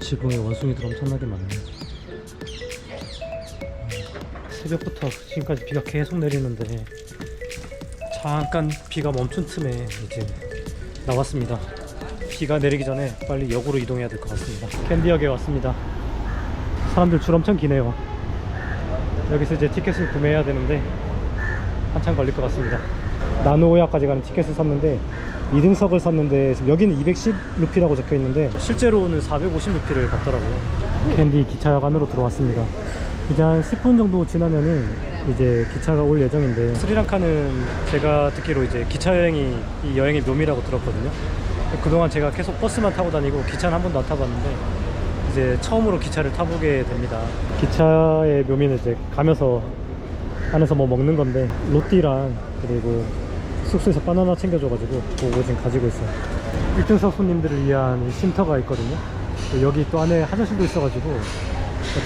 지붕에 원숭이들 엄청나게 많네요. 새벽부터 지금까지 비가 계속 내리는데 잠깐 비가 멈춘 틈에 이제 나왔습니다. 비가 내리기 전에 빨리 역으로 이동해야 될 것 같습니다. 캔디역에 왔습니다. 사람들 줄 엄청 기네요. 여기서 이제 티켓을 구매해야 되는데 한참 걸릴 것 같습니다. 나노오야까지 가는 티켓을 샀는데 2등석을 샀는데 지금 여기는 210 루피라고 적혀 있는데 실제로는 450 루피를 받더라고요. 캔디 기차역 안으로 들어왔습니다. 이제 한 10분 정도 지나면은 이제 기차가 올 예정인데 스리랑카는 제가 듣기로 이제 기차 여행이 이 여행의 묘미라고 들었거든요. 그동안 제가 계속 버스만 타고 다니고 기차는 한 번도 안 타봤는데 이제 처음으로 기차를 타보게 됩니다. 기차의 묘미는 이제 가면서 안에서 뭐 먹는 건데 로띠랑 그리고 숙소에서 바나나 챙겨줘가지고 그거 지금 가지고 있어요. 1등석 손님들을 위한 이 쉼터가 있거든요. 또 여기 또 안에 화장실도 있어가지고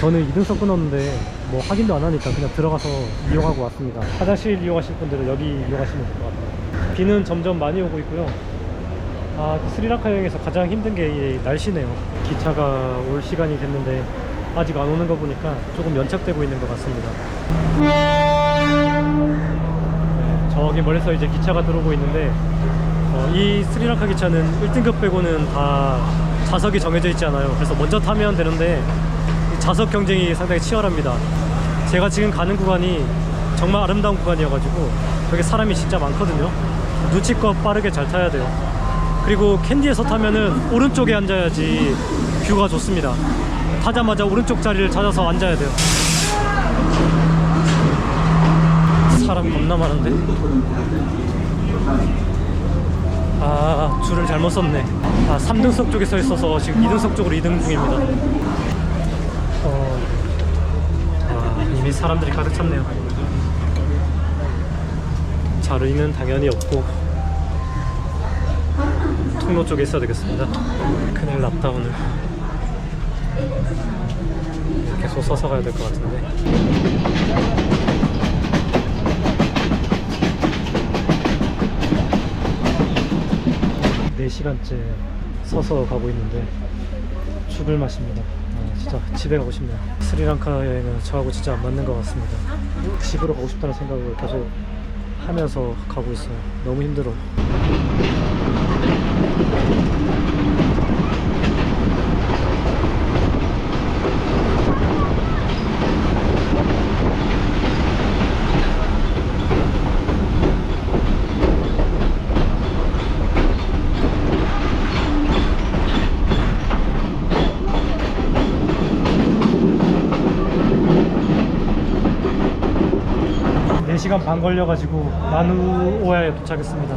저는 2등석 끊었는데 뭐 확인도 안 하니까 그냥 들어가서 이용하고 왔습니다. 화장실 이용하실 분들은 여기 이용하시면 될 것 같아요. 비는 점점 많이 오고 있고요. 아 스리랑카 여행에서 가장 힘든 게이 날씨네요. 기차가 올 시간이 됐는데 아직 안 오는 거 보니까 조금 연착되고 있는 것 같습니다. 네, 저기 멀리서 이제 기차가 들어오고 있는데 어, 이 스리랑카 기차는 1등급 빼고는 다 좌석이 정해져 있지 않아요. 그래서 먼저 타면 되는데 이 좌석 경쟁이 상당히 치열합니다. 제가 지금 가는 구간이 정말 아름다운 구간이어가지고 여기 사람이 진짜 많거든요. 눈치껏 빠르게 잘 타야 돼요. 그리고 캔디에서 타면은 오른쪽에 앉아야지 뷰가 좋습니다. 타자마자 오른쪽 자리를 찾아서 앉아야 돼요. 사람 겁나 많은데? 아 줄을 잘못 썼네. 아 3등석 쪽에 서 있어서 지금 2등석 쪽으로 이동 중입니다. 어, 아, 이미 사람들이 가득 찼네요. 자리는 당연히 없고 통로 쪽에 있어야 되겠습니다. 큰일 났다 오늘. 계속 서서 가야 될 것 같은데 네시간째 서서 가고 있는데 죽을 맛입니다. 아, 진짜 집에 가고 싶네요. 스리랑카 여행은 저하고 진짜 안 맞는 것 같습니다. 집으로 가고 싶다는 생각을 계속 하면서 가고 있어요. 너무 힘들어. 네시간 반 걸려가지고 나누오야에 도착했습니다.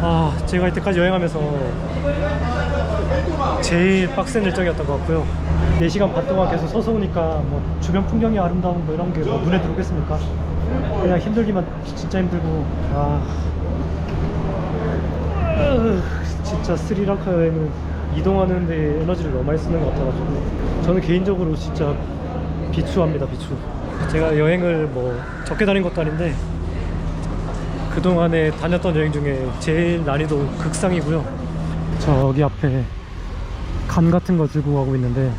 아, 제가 이때까지 여행하면서 제일 빡센 일정이었던 것 같고요. 4시간 반 동안 계속 서서 오니까 뭐 주변 풍경이 아름다운 거 이런 게 뭐 눈에 들어오겠습니까? 그냥 힘들기만 진짜 힘들고 아 으, 진짜 스리랑카 여행은 이동하는데 에너지를 너무 많이 쓰는 것 같아가지고 저는 개인적으로 진짜 비추합니다 비추 제가 여행을 뭐 적게 다닌 것도 아닌데 그동안에 다녔던 여행 중에 제일 난이도 극상이고요. 저기 앞에 간 같은 거 들고 가고 있는데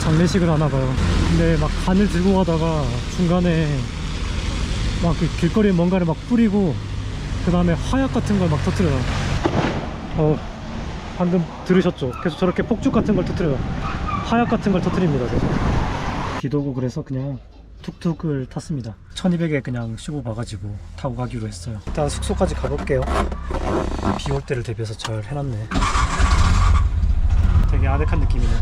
장례식을 하나 봐요. 근데 막 간을 들고 가다가 중간에 막 그 길거리에 뭔가를 막 뿌리고 그 다음에 화약 같은 걸 막 터트려요. 어 방금 들으셨죠? 계속 저렇게 폭죽 같은 걸 터트려요. 화약 같은 걸 터트립니다 계속 비도 오고 그래서 그냥 툭툭을 탔습니다. 1200에 그냥 쉬고 봐가지고 타고 가기로 했어요. 일단 숙소까지 가볼게요. 비 올 때를 대비해서 잘 해놨네. 되게 아늑한 느낌이네.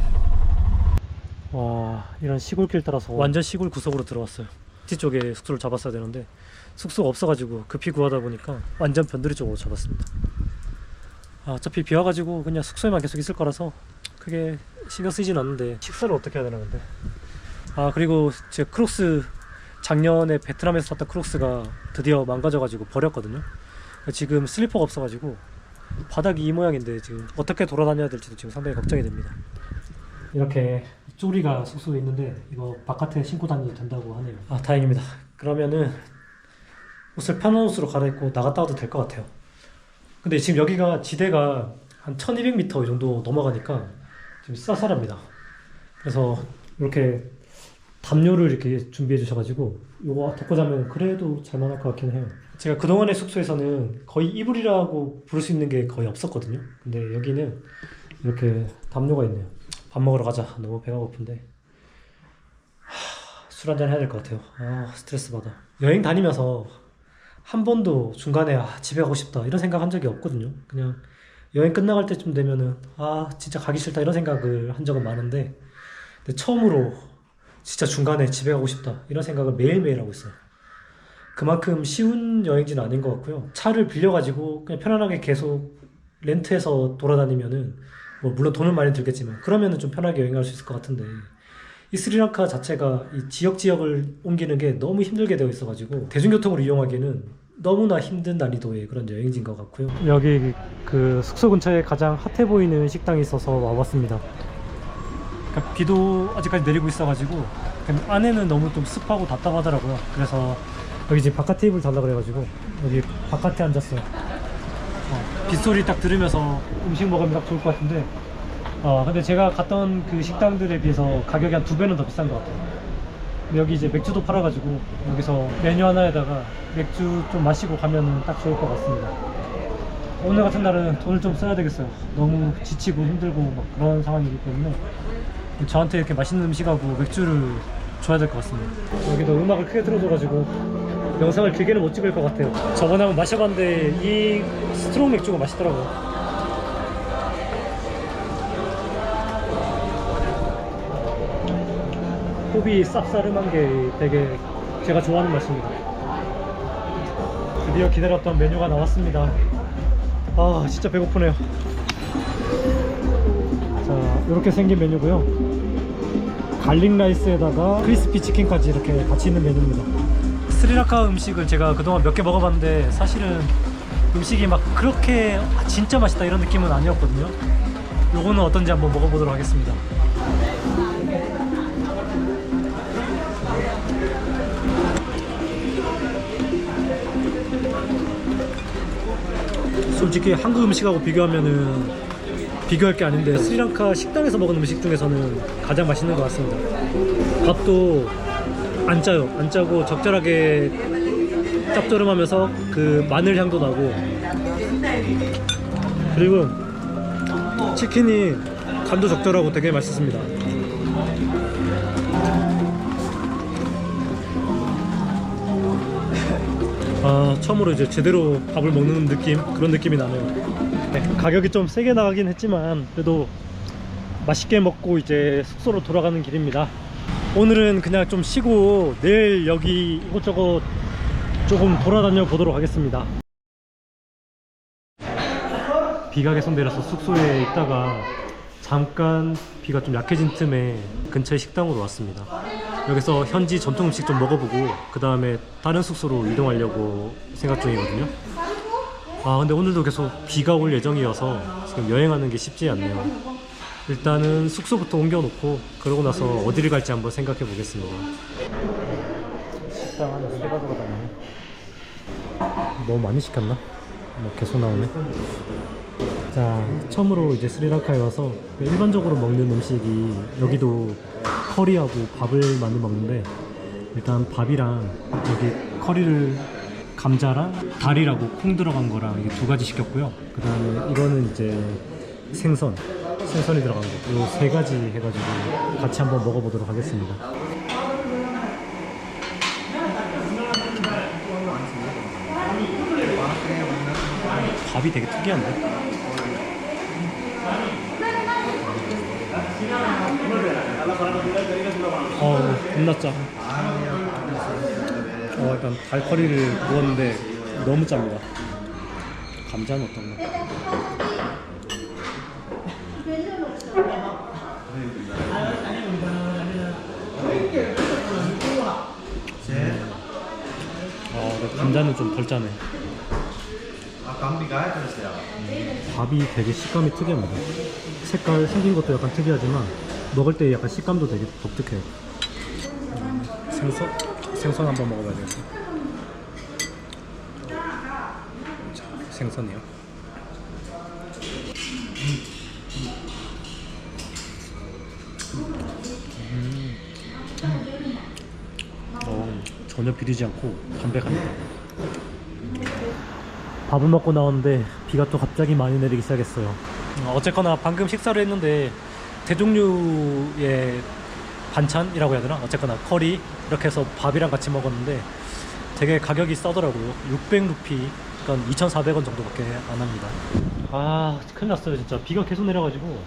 와 이런 시골길 따라서 완전 시골 구석으로 들어왔어요. 뒤쪽에 숙소를 잡았어야 되는데 숙소가 없어가지고 급히 구하다 보니까 완전 변두리 쪽으로 잡았습니다. 아, 어차피 비 와가지고 그냥 숙소에만 계속 있을 거라서 크게 신경 쓰이진 않는데 식사를 어떻게 해야 되나 근데 아 그리고 제 크록스 작년에 베트남에서 샀던 크록스가 드디어 망가져가지고 버렸거든요. 지금 슬리퍼가 없어가지고 바닥이 이 모양인데 지금 어떻게 돌아다녀야 될지도 지금 상당히 걱정이 됩니다. 이렇게 쪼리가 숙소에 있는데 이거 바깥에 신고 다녀도 된다고 하네요. 아 다행입니다. 그러면은 옷을 편한 옷으로 갈아입고 나갔다 와도 될 것 같아요. 근데 지금 여기가 지대가 한 1200m 이 정도 넘어가니까 좀 쌀쌀합니다. 그래서 이렇게 담요를 이렇게 준비해 주셔가지고 이거 덮고 자면 그래도 잘만할 것 같긴 해요. 제가 그동안의 숙소에서는 거의 이불이라고 부를 수 있는 게 거의 없었거든요. 근데 여기는 이렇게 담요가 있네요. 밥 먹으러 가자. 너무 배가 고픈데 술 한잔 해야 될 것 같아요. 아 스트레스 받아. 여행 다니면서 한 번도 중간에 아, 집에 가고 싶다 이런 생각 한 적이 없거든요. 그냥 여행 끝나갈 때쯤 되면은 아 진짜 가기 싫다 이런 생각을 한 적은 많은데 근데 처음으로 진짜 중간에 집에 가고 싶다 이런 생각을 매일매일 하고 있어요. 그만큼 쉬운 여행지는 아닌 것 같고요. 차를 빌려가지고 그냥 편안하게 계속 렌트해서 돌아다니면은 뭐 물론 돈은 많이 들겠지만 그러면은 좀 편하게 여행할 수 있을 것 같은데 이 스리랑카 자체가 이 지역 지역을 옮기는 게 너무 힘들게 되어 있어가지고 대중교통을 이용하기는 너무나 힘든 난이도의 그런 여행지인 것 같고요. 여기 그 숙소 근처에 가장 핫해 보이는 식당이 있어서 와봤습니다. 그러니까 비도 아직까지 내리고 있어가지고 안에는 너무 좀 습하고 답답하더라고요. 그래서 여기 지금 바깥 테이블 달라 그래가지고 여기 바깥에 앉았어요. 어, 빗소리 딱 들으면서 음식 먹으면 딱 좋을 것 같은데 어, 근데 제가 갔던 그 식당들에 비해서 가격이 한 두 배는 더 비싼 것 같아요. 여기 이제 맥주도 팔아가지고 여기서 메뉴 하나에다가 맥주 좀 마시고 가면은 딱 좋을 것 같습니다. 오늘 같은 날은 돈을 좀 써야 되겠어요. 너무 지치고 힘들고 막 그런 상황이기 때문에 저한테 이렇게 맛있는 음식하고 맥주를 줘야 될 것 같습니다. 여기도 음악을 크게 틀어줘가지고 영상을 길게는 못 찍을 것 같아요. 저번에 한번 마셔봤는데 이 스트롱 맥주가 맛있더라고요. 호비 쌉싸름한 게 되게 제가 좋아하는 맛입니다. 드디어 기다렸던 메뉴가 나왔습니다. 아 진짜 배고프네요. 자 이렇게 생긴 메뉴고요. 갈릭 라이스에다가 크리스피 치킨까지 이렇게 같이 있는 메뉴입니다. 스리랑카 음식을 제가 그동안 몇 개 먹어봤는데 사실은 음식이 막 그렇게 아, 진짜 맛있다 이런 느낌은 아니었거든요. 요거는 어떤지 한번 먹어보도록 하겠습니다. 솔직히 한국 음식하고 비교하면은 비교할 게 아닌데 스리랑카 식당에서 먹은 음식 중에서는 가장 맛있는 것 같습니다. 밥도 안 짜요. 안 짜고 적절하게 짭조름하면서 그 마늘 향도 나고 그리고 치킨이 간도 적절하고 되게 맛있습니다. 아 처음으로 이제 제대로 밥을 먹는 느낌 그런 느낌이 나네요. 네, 가격이 좀 세게 나가긴 했지만 그래도 맛있게 먹고 이제 숙소로 돌아가는 길입니다. 오늘은 그냥 좀 쉬고 내일 여기 이곳저곳 조금 돌아다녀 보도록 하겠습니다. 비가 계속 내려서 숙소에 있다가 잠깐 비가 좀 약해진 틈에 근처의 식당으로 왔습니다. 여기서 현지 전통 음식 좀 먹어보고 그 다음에 다른 숙소로 이동하려고 생각 중이거든요. 아 근데 오늘도 계속 비가 올 예정이어서 지금 여행하는 게 쉽지 않네요. 일단은 숙소부터 옮겨놓고 그러고 나서 어디를 갈지 한번 생각해 보겠습니다. 식당 안에 세 가지가 다네. 너무 많이 시켰나? 뭐 계속 나오네. 자, 처음으로 이제 스리랑카에 와서 일반적으로 먹는 음식이 여기도 커리하고 밥을 많이 먹는데 일단 밥이랑 여기 커리를 감자랑 다리라고 콩 들어간 거랑 이게 두 가지 시켰고요. 그 다음에 이거는 이제 생선, 생선이 들어간 거. 이세 가지 해가지고 같이 한번 먹어보도록 하겠습니다. 밥이 되게 특이한데? 어, 겁나 짜. 어, 약간 달커리를 구웠는데 너무 짭니다. 감자는 어떤가? 아, 근데 감자는 좀 덜 짜네. 밥이 되게 식감이 특이합니다. 색깔 생긴 것도 약간 특이하지만 먹을 때 약간 식감도 되게 독특해요. 음, 생선 생선 한번 먹어봐야 되겠어. 자, 생선이요. 어, 전혀 비리지 않고 담백합니다. 밥을 먹고 나왔는데 비가 또 갑자기 많이 내리기 시작했어요. 어, 어쨌거나 방금 식사를 했는데 대종류의 반찬이라고 해야 되나? 어쨌거나 커리 이렇게 해서 밥이랑 같이 먹었는데 되게 가격이 싸더라고요. 600루피, 그러니까 2,400원 정도밖에 안 합니다. 아, 큰일 났어요, 진짜. 비가 계속 내려가지고.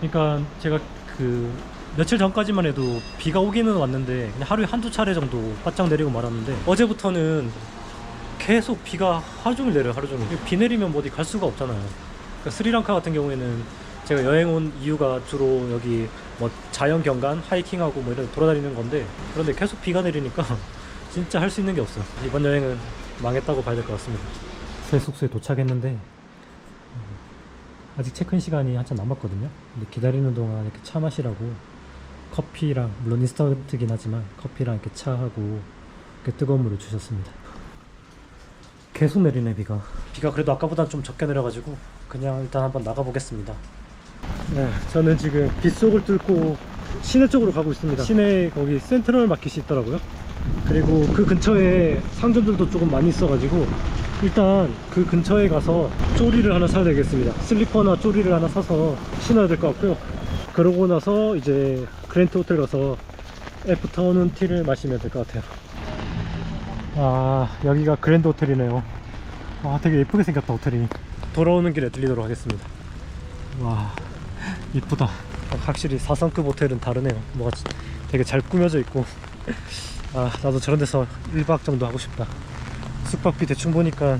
그러니까 제가 그 며칠 전까지만 해도 비가 오기는 왔는데 그냥 하루에 한두 차례 정도 바짝 내리고 말았는데 어제부터는 계속 비가 하루 종일 내려요, 하루 종일. 비 내리면 뭐 어디 갈 수가 없잖아요. 그러니까 스리랑카 같은 경우에는 제가 여행 온 이유가 주로 여기 뭐 자연 경관, 하이킹하고 뭐 이런 데 돌아다니는 건데 그런데 계속 비가 내리니까 진짜 할 수 있는 게 없어요. 이번 여행은 망했다고 봐야 될 것 같습니다. 새 숙소에 도착했는데 음, 아직 체크인 시간이 한참 남았거든요. 근데 기다리는 동안 이렇게 차 마시라고 커피랑 물론 인스턴트긴 하지만 커피랑 이렇게 차하고 이렇게 뜨거운 물을 주셨습니다. 계속 내리네 비가. 비가 그래도 아까보다 좀 적게 내려가지고 그냥 일단 한번 나가 보겠습니다. 네, 저는 지금 빗속을 뚫고 시내 쪽으로 가고 있습니다. 시내 거기 센트럴 마켓이 있더라고요. 그리고 그 근처에 상점들도 조금 많이 있어가지고 일단 그 근처에 가서 쪼리를 하나 사야 되겠습니다. 슬리퍼나 쪼리를 하나 사서 신어야 될 것 같고요. 그러고 나서 이제 그랜트 호텔 가서 애프터눈 티를 마시면 될 것 같아요. 아 여기가 그랜드 호텔이네요. 와 되게 예쁘게 생겼다 호텔이. 돌아오는 길에 들리도록 하겠습니다. 와 이쁘다. 확실히 4성급 호텔은 다르네요. 뭐가 되게 잘 꾸며져 있고. 아 나도 저런 데서 1박 정도 하고 싶다. 숙박비 대충 보니까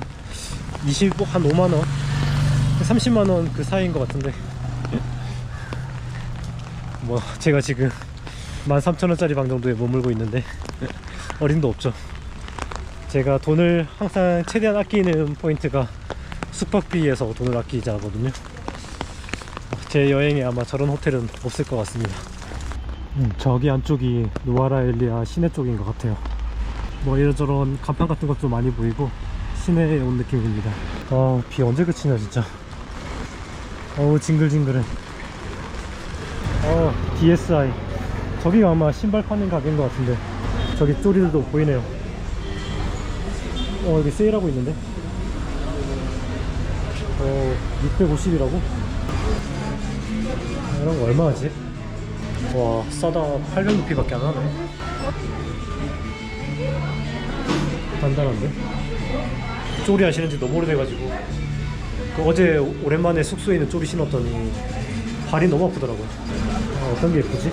25, 한 5만원 30만원 그 사이인 것 같은데 뭐 제가 지금 13,000원짜리 방 정도에 머물고 있는데 어림도 없죠 제가 돈을 항상 최대한 아끼는 포인트가 숙박비에서 돈을 아끼자거든요 제 여행에 아마 저런 호텔은 없을 것 같습니다. 음, 저기 안쪽이 누아라 엘리아 시내 쪽인 것 같아요. 뭐 이런저런 간판 같은 것도 많이 보이고 시내에 온 느낌입니다. 아 비 언제 그치냐 진짜. 어우 징글징글해. 어 DSI 저기가 아마 신발 파는 가게인 것 같은데. 저기 쪼리들도 보이네요. 어 여기 세일하고 있는데? 어 650이라고? 이런 거 얼마 하지? 와 싸다 800루피밖에 안 하네 단단한데? 쪼리 하시는지 너무 오래돼가지고 그 어제 오랜만에 숙소에 있는 쪼리 신었더니 발이 너무 아프더라고요 아, 어떤 게 예쁘지?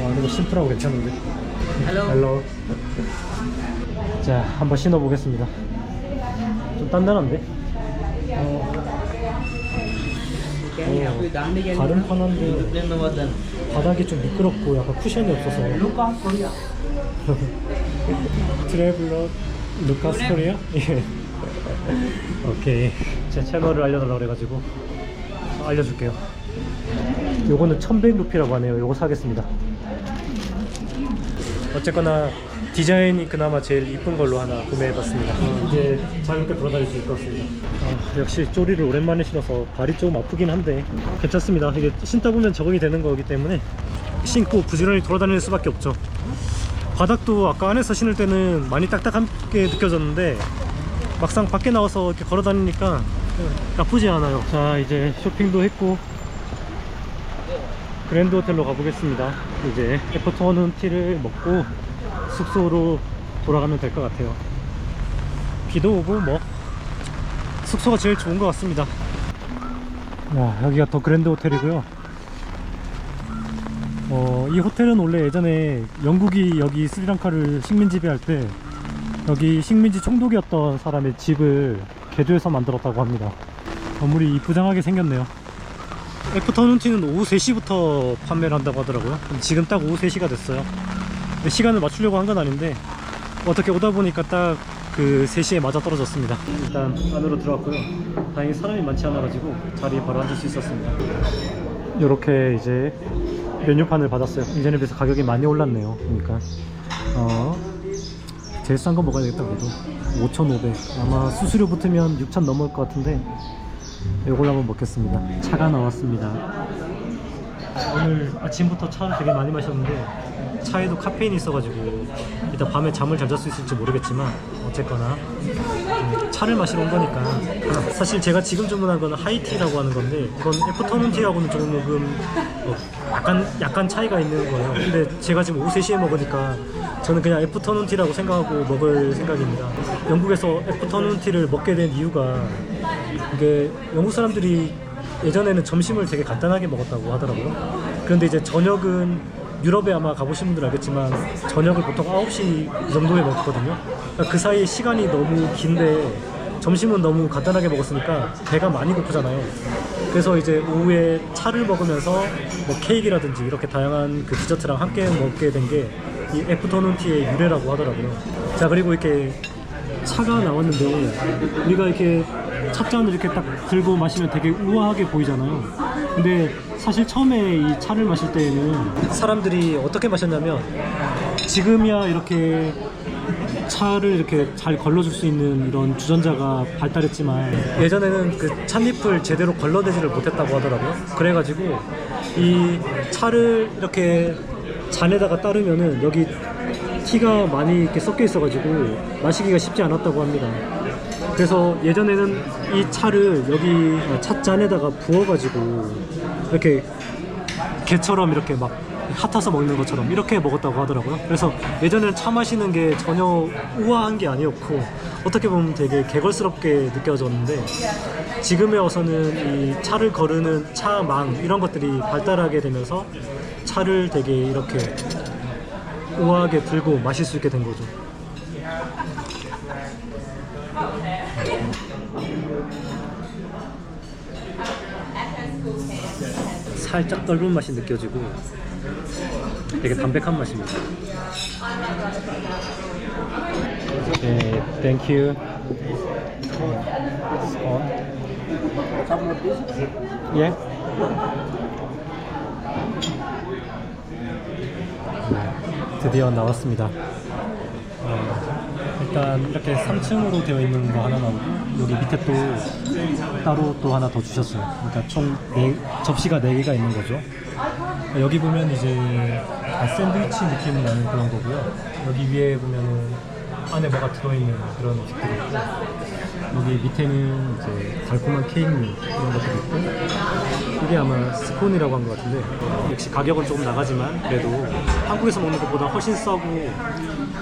와 이거 심플하고 괜찮은데 Hello. 헬로 자 한번 신어보겠습니다 좀 단단한데? 어, The water. 바닥이 좀 미끄럽고 약간 쿠션이 없어서. 트래블러 루카스 코리아? 예. 오케이. 제 채널을 알려달라고 그래가지고 알려줄게요. 요거는 1100루피라고 하네요. 요거 사겠습니다. 어쨌거나 디자인이 그나마 제일 이쁜 걸로 하나 구매해봤습니다. 이제 자유롭게 돌아다닐 수 있을 것 같습니다. 아, 역시 쪼리를 오랜만에 신어서 발이 조금 아프긴 한데 괜찮습니다. 이게 신다 보면 적응이 되는 거기 때문에 신고 부지런히 돌아다닐 수밖에 없죠. 바닥도 아까 안에서 신을 때는 많이 딱딱하게 느껴졌는데 막상 밖에 나와서 이렇게 걸어 다니니까 나쁘지 않아요 자 이제 쇼핑도 했고 그랜드 호텔로 가보겠습니다 이제 애프터눈 티를 먹고 숙소로 돌아가면 될 것 같아요 비도 오고 뭐 숙소가 제일 좋은 것 같습니다 야 여기가 더 그랜드 호텔이고요 어, 이 호텔은 원래 예전에 영국이 여기 스리랑카를 식민 지배할 때 여기 식민지 총독이었던 사람의 집을 개조해서 만들었다고 합니다. 건물이 부장하게 생겼네요. 애프터 눈티는 오후 3시부터 판매를 한다고 하더라고요. 지금 딱 오후 3시가 됐어요. 시간을 맞추려고 한 건 아닌데 어떻게 오다 보니까 딱 그 3시에 맞아 떨어졌습니다. 일단 안으로 들어왔고요. 다행히 사람이 많지 않아 가지고 자리에 바로 앉을 수 있었습니다. 이렇게 이제 메뉴판을 받았어요. 이전에 비해서 가격이 많이 올랐네요. 그러니까 어 제일 싼 거 먹어야 되겠다 그래도 5,500 아마 수수료 붙으면 6,000 넘을 것 같은데 이걸로 한번 먹겠습니다. 차가 나왔습니다. 오늘 아침부터 차를 되게 많이 마셨는데 차에도 카페인이 있어가지고 이따 밤에 잠을 잘 잘 수 있을지 모르겠지만 어쨌거나 음, 차를 마시러 온 거니까 사실 제가 지금 주문한 거는 하이티라고 하는 건데 이건 애프터눈 티하고는 조금 어, 약간 약간 차이가 있는 거예요. 근데 제가 지금 오후 3시에 먹으니까 저는 그냥 애프터눈 티라고 생각하고 먹을 생각입니다. 영국에서 애프터눈 티를 먹게 된 이유가 이게 영국 사람들이 예전에는 점심을 되게 간단하게 먹었다고 하더라고요. 그런데 이제 저녁은 유럽에 아마 가보신 분들 알겠지만 저녁을 보통 9시 정도에 먹거든요. 그러니까 그 사이 시간이 너무 긴데 점심은 너무 간단하게 먹었으니까 배가 많이 고프잖아요. 그래서 이제 오후에 차를 먹으면서 뭐 케이크라든지 이렇게 다양한 그 디저트랑 함께 먹게 된 게 이 애프터눈 티의 유래라고 하더라고요. 자 그리고 이렇게 차가 나왔는데 우리가 이렇게 찻잔을 이렇게 딱 들고 마시면 되게 우아하게 보이잖아요. 근데 사실 처음에 이 차를 마실 때에는 사람들이 어떻게 마셨냐면 지금이야 이렇게 차를 이렇게 잘 걸러줄 수 있는 이런 주전자가 발달했지만 예전에는 그 찻잎을 제대로 걸러내지를 못했다고 하더라고요. 그래가지고 이 차를 이렇게 잔에다가 따르면은 여기 티가 많이 이렇게 섞여 있어가지고 마시기가 쉽지 않았다고 합니다. 그래서 예전에는 이 차를 여기 찻잔에다가 부어가지고 이렇게 개처럼 이렇게 막 핫아서 먹는 것처럼 이렇게 먹었다고 하더라고요. 그래서 예전에는 차 마시는 게 전혀 우아한 게 아니었고 어떻게 보면 되게 개걸스럽게 느껴졌는데 지금에 와서는 이 차를 거르는 차망 이런 것들이 발달하게 되면서 차를 되게 이렇게 우아하게 들고 마실 수 있게 된 거죠. 살짝 떫은 맛이 느껴지고 되게 담백한 맛입니다. 네, thank you. 어, 예? 네, 드디어 나왔습니다. 어, 일단 이렇게 3층으로 되어 있는 거 하나 나오고 여기 밑에 또 따로 또 하나 더 주셨어요. 그러니까 총 네, 접시가 4개가 있는 거죠. 여기 보면 이제 다 샌드위치 느낌 나는 그런 거고요. 여기 위에 보면은 안에 뭐가 들어있는 그런 음식들이 있고 여기 밑에는 이제 달콤한 케이크류 이런 것들이 있고 이게 아마 스콘이라고 한 것 같은데 역시 가격은 조금 나가지만 그래도 한국에서 먹는 것보다 훨씬 싸고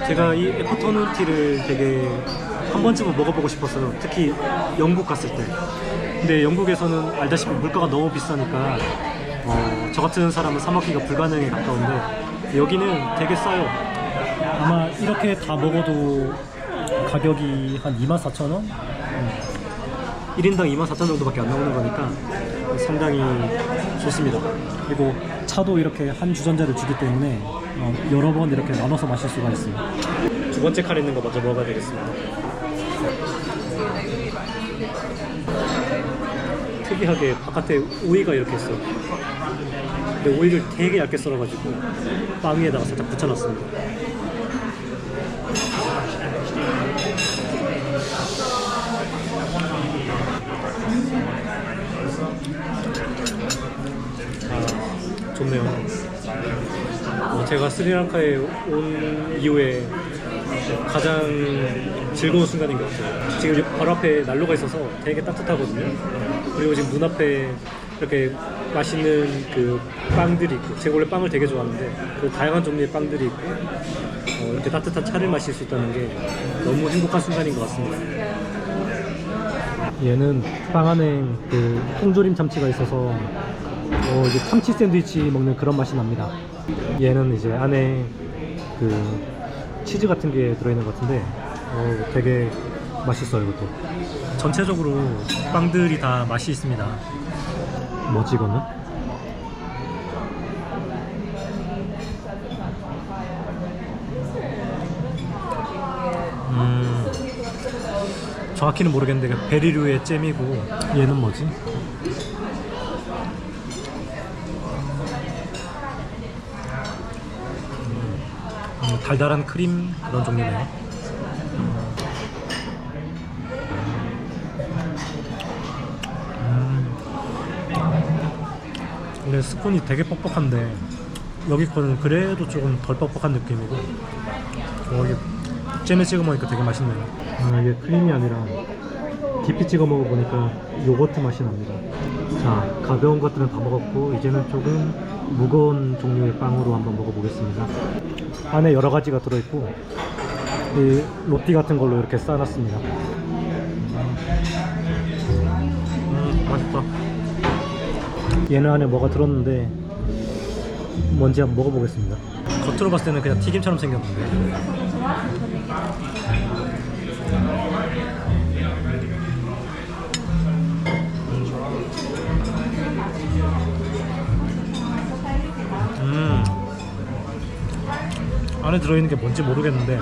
제가 이 애프터눈 티를 되게 한 번쯤은 먹어보고 싶었어요. 특히 영국 갔을 때. 근데 영국에서는 알다시피 물가가 너무 비싸니까 어, 저 같은 사람은 사 먹기가 불가능에 가까운데 여기는 되게 싸요. 아마 이렇게 다 먹어도 가격이 한 24,000원? 1인당 24,000원 정도밖에 안 나오는 거니까 상당히 좋습니다. 그리고 차도 이렇게 한 주전자를 주기 때문에 어, 여러 번 이렇게 나눠서 마실 수가 있어요. 두 번째 칸에 있는 거 먼저 먹어야 되겠습니다. 특이하게 바깥에 오이가 이렇게 있어요. 근데 오이를 되게 얇게 썰어가지고 빵 위에다가 살짝 붙여놨습니다. 아, 좋네요. 어, 제가 스리랑카에 온 이후에 가장 즐거운 순간인 것 같아요. 지금 바로 앞에 난로가 있어서 되게 따뜻하거든요. 그리고 지금 눈앞에 이렇게 맛있는 그 빵들이 있고, 제가 원래 빵을 되게 좋아하는데, 그 다양한 종류의 빵들이 있고, 어, 이렇게 따뜻한 차를 마실 수 있다는 게 너무 행복한 순간인 것 같습니다. 얘는 빵 안에 그 통조림 참치가 있어서 어, 이제 참치 샌드위치 먹는 그런 맛이 납니다. 얘는 이제 안에 그 치즈 같은 게 들어있는 것 같은데 어, 되게 맛있어요 이것도. 전체적으로 빵들이 다 맛이 있습니다. 뭐지 이거는? 음, 정확히는 모르겠는데 그 베리류의 잼이고 얘는 뭐지? 달달한 크림 그런 종류네요. 음. 원래 스콘이 되게 뻑뻑한데 여기 거는 그래도 조금 덜 뻑뻑한 느낌이고 어, 이게 잼에 찍어 먹으니까 되게 맛있네요 아 이게 크림이 아니라 디피 찍어 먹어보니까 요거트 맛이 납니다 자 가벼운 것들은 다 먹었고 이제는 조금 무거운 종류의 빵으로 한번 먹어보겠습니다 안에 여러 가지가 들어있고 이 로티 같은 걸로 이렇게 싸놨습니다. 음 맛있다. 얘는 안에 뭐가 들었는데 뭔지 한번 먹어보겠습니다. 겉으로 봤을 때는 그냥 튀김처럼 생겼는데 안에 들어있는 게 뭔지 모르겠는데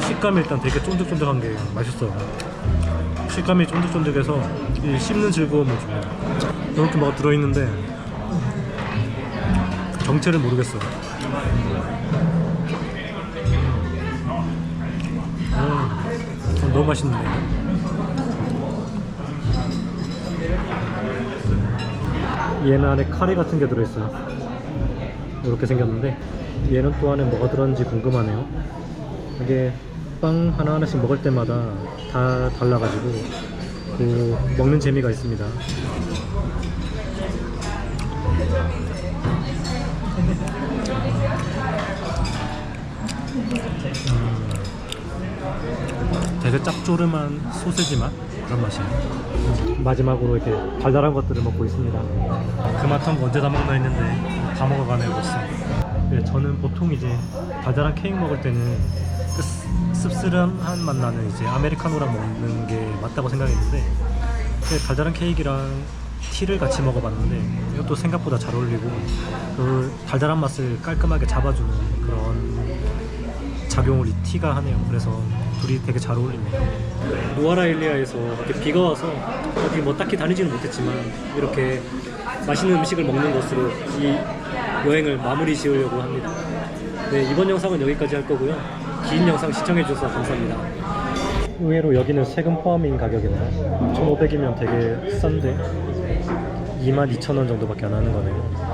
식감이 일단 되게 쫀득쫀득한 게 맛있어요. 식감이 쫀득쫀득해서 이 씹는 즐거움을 줘요. 이렇게 뭐가 들어있는데 정체를 모르겠어요. 음, 너무 맛있는데. 얘는 안에 카레 같은 게 들어있어요. 이렇게 생겼는데 얘는 또 안에 뭐가 들었는지 궁금하네요. 이게 빵 하나하나씩 먹을 때마다 다 달라가지고 그 먹는 재미가 있습니다. 음, 되게 짭조름한 소세지 맛? 그런 맛이에요. 마지막으로 이렇게 달달한 것들을 먹고 있습니다. 그맛한 거 언제 다 먹나 했는데 다 먹어가네요 벌써 네, 저는 보통 이제 달달한 케이크 먹을 때는 그 씁- 씁쓸한 맛 나는 이제 아메리카노랑 먹는 게 맞다고 생각했는데 근데 달달한 케이크랑 티를 같이 먹어봤는데 이것도 생각보다 잘 어울리고 그 달달한 맛을 깔끔하게 잡아주는 그런 작용을 이 티가 하네요. 그래서 둘이 되게 잘 어울리네요. 노아라일리아에서 이렇게 비가 와서 어디 뭐 딱히 다니지는 못했지만 이렇게 맛있는 음식을 먹는 것으로 이 여행을 마무리 지으려고 합니다. 네, 이번 영상은 여기까지 할 거고요. 긴 영상 시청해주셔서 감사합니다. 의외로 여기는 세금 포함인 가격이네요. 1,500이면 되게 싼데 22,000원 정도밖에 안 하는 거네요.